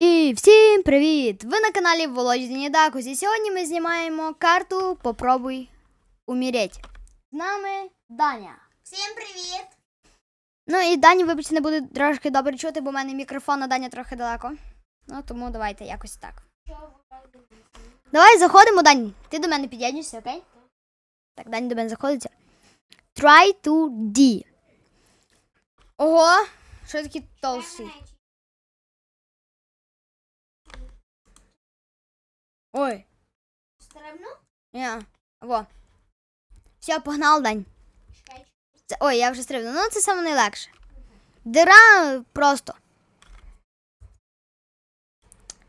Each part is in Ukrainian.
І всім привіт! Ви на каналі Володя Дінідакус. І сьогодні ми знімаємо карту Попробуй умереть. З нами Даня. Всім привіт! Ну і Дані, вибачте, не буде трошки добре чути, бо в мене мікрофон на Даня трохи далеко. Ну тому давайте якось так. Давай заходимо, Дань. Ти до мене під'єднуєшся, окей? Так, Дань до мене заходиться. Try to D. Ого! Що такі толстий? Ой. Стрибну? Я. Во. Все, погнал, Дань. Це, ой, я вже стрибну. Ну, це саме найлегше. Дира просто.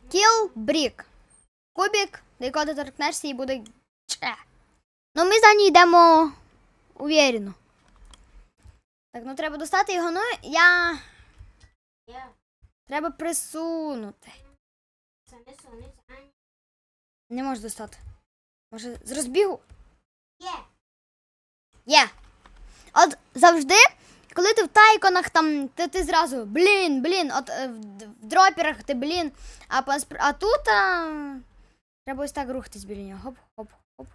Kill brick. Кубик, до якого ти торкнешся і буде. Че. Ну, ми з Дані йдемо уверено. Так, ну треба достати його. Ну, я. Я. Треба присунути. Це не Не можу достати. Може, з розбігу? є. Є. От завжди, коли ти в тайконах там, ти, ти зразу блін, блін, от е, в, дроперах ти блін, а, а тут а, треба ось так рухатись біля нього. Хоп, хоп, хоп.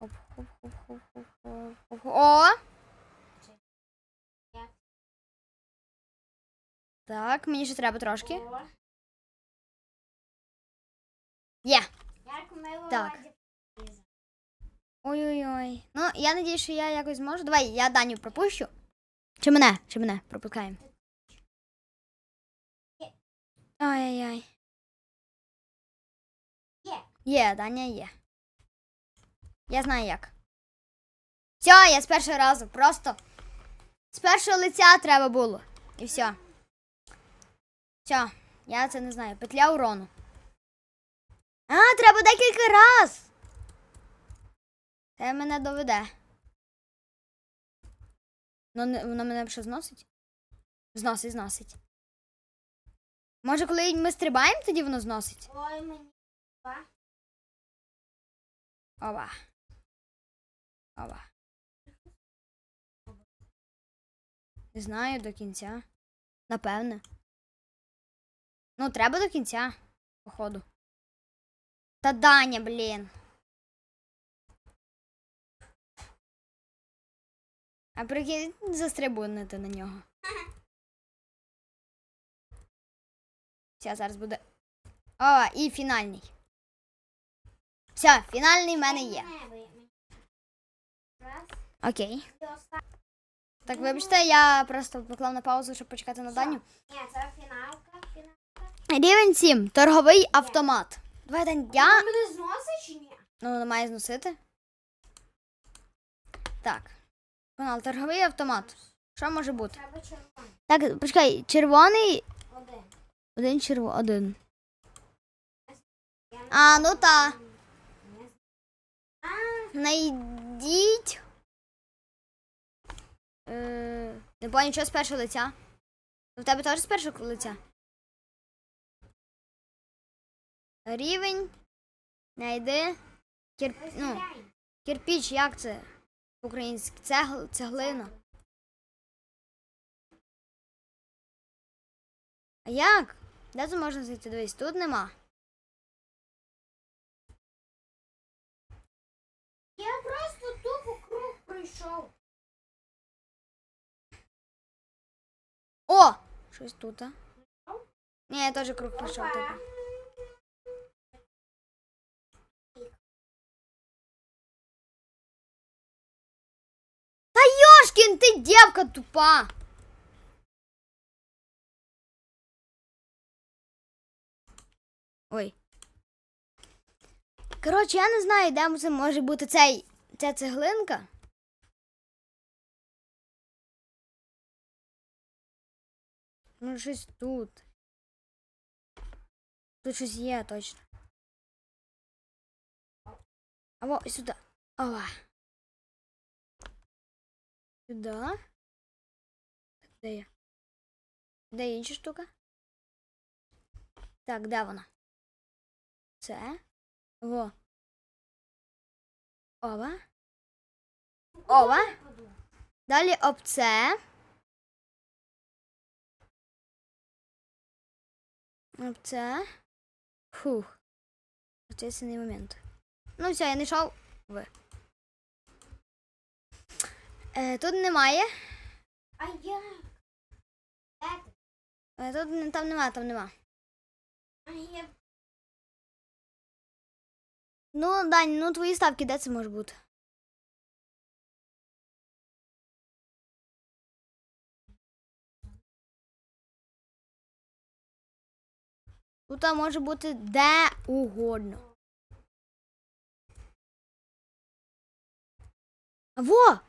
Хоп, хоп, хоп, хоп, хоп, хоп, хоп. О! Так, мені ще треба трошки. Є. Мило Так. Ой-ой-ой. Ну, я надіюсь, що я якось зможу. Давай, я Даню пропущу. Чи мене? Чи мене пропускаємо? Ай-яй-яй. Є. Є, Даня є. Я знаю як. Все, я з першого разу. Просто з першого лиця треба було. І все. Все, я це не знаю. Петля урону. А, треба декілька раз. Це мене доведе. Ну, воно мене що зносить? Зносить, зносить. Може, коли ми стрибаємо, тоді воно зносить? Ой, мені. Ова. Ова. Не знаю до кінця. Напевне. Ну, треба до кінця, походу. Та Даня, блін. А прикинь, застрибунути на нього. Все, зараз буде. О, і фінальний. Все, фінальний в мене є. Окей. Так, вибачте, я просто поклав на паузу, щоб почекати на Даню. Ні, це фіналка. фіналка. Рівень 7. Торговий автомат. Давай, Дань, я. Вона мене зносить чи ні? Ну, вона має зносити. Так. Канал, торговий автомат. Що може бути? Треба червоний. Так, почекай, червоний. Один. Один черво, один. А, ну та. Не Найдіть. Е, не понял, що з першого лиця. У тебе теж з першого лиця? Рівень. Найди. Кір... Ну, розглянь. як це? По-українськи. Цегл... Цеглина. А як? Де це можна знайти? Дивись, тут нема. Я просто тупо круг пройшов. О! Щось тут, а? Ні, я теж круг пройшов типу. Ти дівка тупа! Ой. Коротше, я не знаю, де це може бути цей, ця цеглинка. Може, щось тут. Тут щось є точно. Або сюди. Ова. Сюди. Де я? Де інша штука? Так, де вона? Це. Во. Ова. Ова. Далі об це. Це. Фух. Ответственний момент. Ну, все, я знайшов. Ви. Е, тут немає. А я. Е, тут не- там нема, там нема. А я. Ну, Дань, ну твої ставки, де це може бути? Тут може бути де угодно. Во!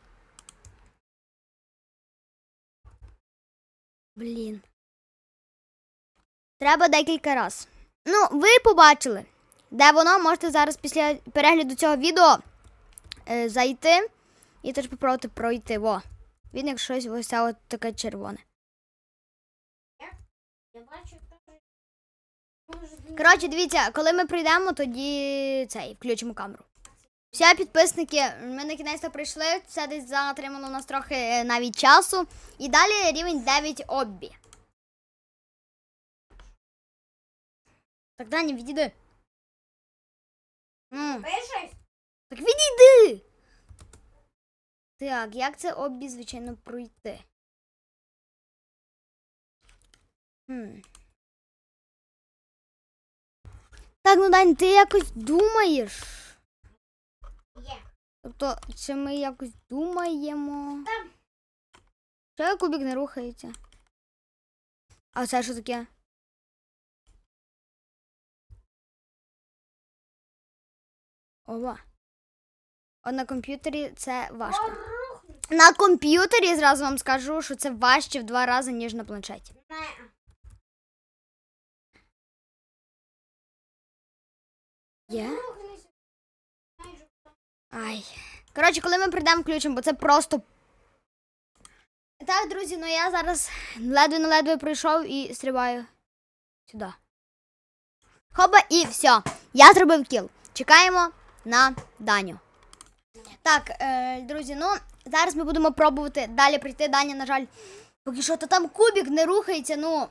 Блін. Треба декілька раз. Ну, ви побачили, де воно можете зараз після перегляду цього відео е, зайти і теж попробувати пройти. Во. Він як щось ось от таке червоне. Коротше, дивіться, коли ми прийдемо, тоді цей включимо камеру. Все, підписники, ми на кінець прийшли. Це десь затримало нас трохи е, навіть часу. І далі рівень 9 оббі. Так, Даня, відійди. Ну, так відійди. Так, як це оббі, звичайно, пройти? Хм. Так, ну Дань, ти якось думаєш? Тобто, чи ми якось думаємо? Чого кубик не рухається? А це що таке? Ова. О, на комп'ютері це важко. На комп'ютері зразу вам скажу, що це важче в два рази, ніж на планшеті. Є? Рухнися. Ай. Коротше, коли ми прийдемо, включимо, бо це просто. Так, друзі, ну я зараз ледве на ледве прийшов і стрибаю сюди. Хоба, і все. Я зробив кіл. Чекаємо на Даню. Так, е, друзі, ну зараз ми будемо пробувати далі прийти. Даня, на жаль, поки що то там кубик не рухається. Ну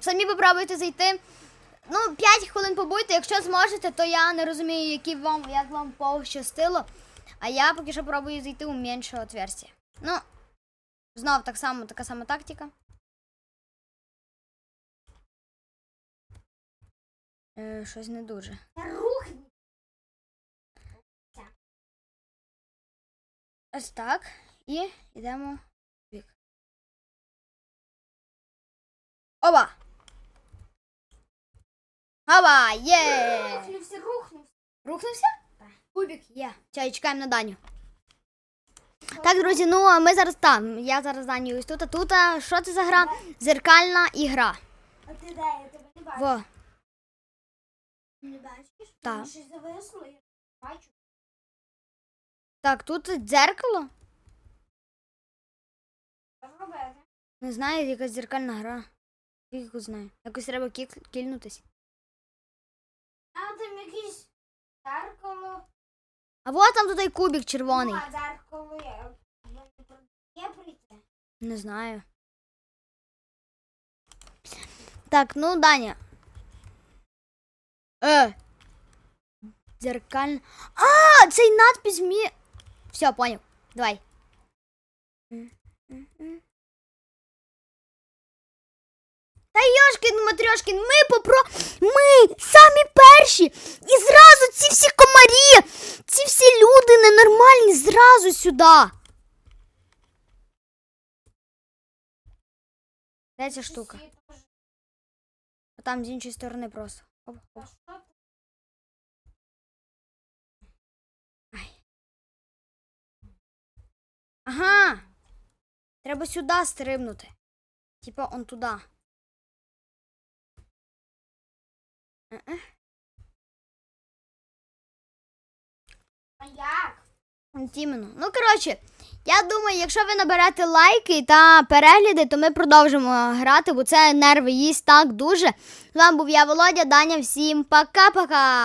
самі попробуйте зайти. Ну, 5 хвилин побудьте, якщо зможете, то я не розумію, які вам, як вам пощастило. А я поки що пробую зайти у менше отверстие. Ну, знов так само, така сама тактика. Е, щось не дуже. Рухни. Ось так. І йдемо в бік. Оба! Оба! Є! Рухнувся, рухнувся. Рухнувся? Кубик є. Все, і чекаємо на Даню. Так, друзі, ну а ми зараз там. Я зараз Даню ось тут, а тут. а Що це за гра? Зеркальна ігра. А ти де? Я тебе не бачу. Во. Не бачиш? Так. Мені Щось зависло, я бачу. Так, тут дзеркало. Що робити? Не знаю, якась зеркальна гра. Яку знаю. Якось треба кік- кільнутись. А там якесь дзеркало. А вот там тут і кубик червоний. Ну, а дзеркало є. Є прийти. Не знаю. Так, ну, Даня. Е. Дзеркальна. А, цей надпись мені. Все, поняв. Давай. Та Йошкін Матрьошкін, ми попро. Ми самі перші. І зразу ці всі комарі, ці всі люди ненормальні, зразу сюди. Де ця штука? А там з іншої сторони просто. Оп, оп. Ага. Треба сюди стрибнути. Типа он туди. А як? От. Ну, коротше, я думаю, якщо ви наберете лайки та перегляди, то ми продовжимо грати, бо це нерви їсть так дуже. З вами був я, Володя, Даня. Всім пока-пока!